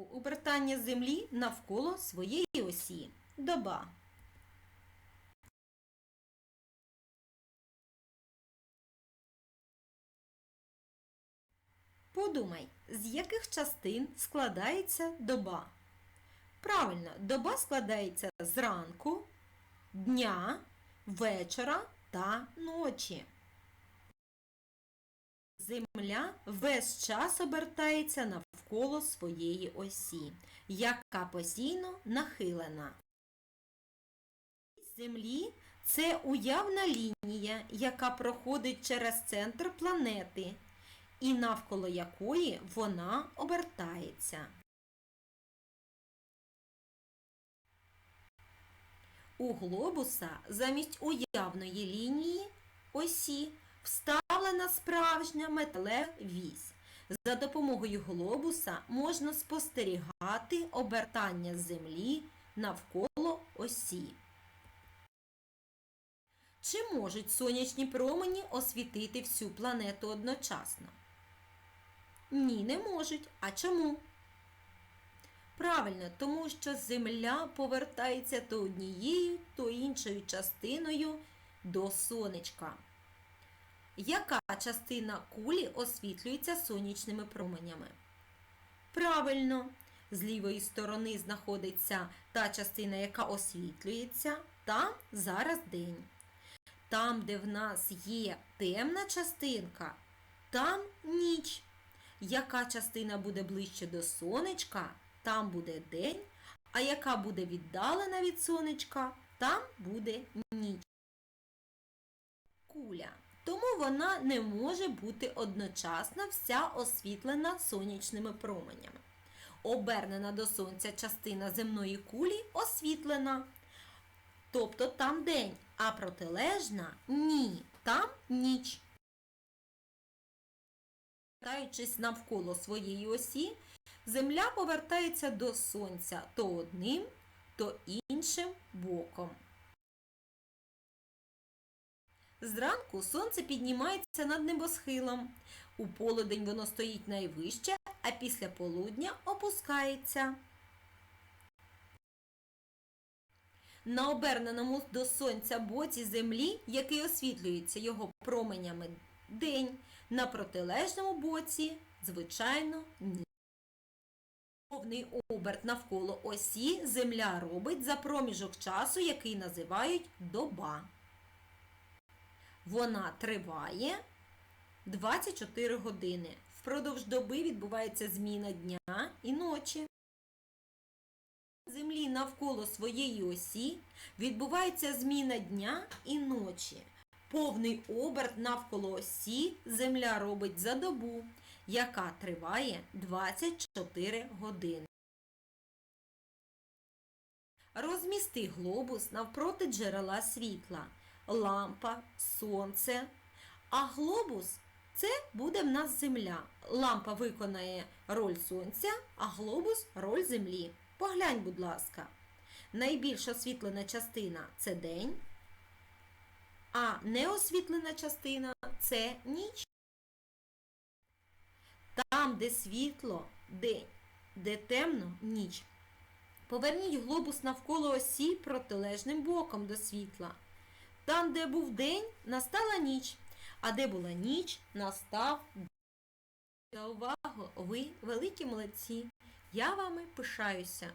порядку обертання Землі навколо своєї осі. Доба. Подумай, з яких частин складається доба? Правильно, доба складається з ранку, дня, вечора та ночі. Земля весь час обертається навколо своєї осі, яка постійно нахилена. Землі це уявна лінія, яка проходить через центр планети і навколо якої вона обертається. У глобуса замість уявної лінії осі вставлена справжня металева вісь. За допомогою глобуса можна спостерігати обертання Землі навколо осі. Чи можуть сонячні промені освітити всю планету одночасно? Ні, не можуть. А чому? Правильно, тому що Земля повертається то однією, то іншою частиною до сонечка. Яка частина кулі освітлюється сонячними променями? Правильно, з лівої сторони знаходиться та частина, яка освітлюється, там зараз день. Там, де в нас є темна частинка, там ніч. Яка частина буде ближче до сонечка, там буде день, а яка буде віддалена від сонечка, там буде ніч. Куля. Тому вона не може бути одночасно вся освітлена сонячними променями. Обернена до сонця частина земної кулі освітлена. Тобто там день, а протилежна ні, там ніч. Повертаючись навколо своєї осі, Земля повертається до Сонця то одним, то іншим боком. Зранку сонце піднімається над небосхилом. У полудень воно стоїть найвище, а після полудня опускається. На оберненому до сонця боці землі, який освітлюється його променями день, на протилежному боці, звичайно, ні. Повний оберт навколо осі земля робить за проміжок часу, який називають доба. Вона триває 24 години. Впродовж доби відбувається зміна дня і ночі. Землі навколо своєї осі відбувається зміна дня і ночі. Повний оберт навколо осі Земля робить за добу, яка триває 24 години. Розмісти глобус навпроти джерела світла, лампа, сонце. А глобус це буде в нас Земля. Лампа виконає роль сонця, а глобус роль Землі. Поглянь, будь ласка. Найбільш освітлена частина це день, а неосвітлена частина це ніч. Там, де світло, день, де темно ніч. Поверніть глобус навколо осі протилежним боком до світла. Там, де був день, настала ніч, а де була ніч, настав день. За увагу, ви великі молодці. Я вами пишаюся.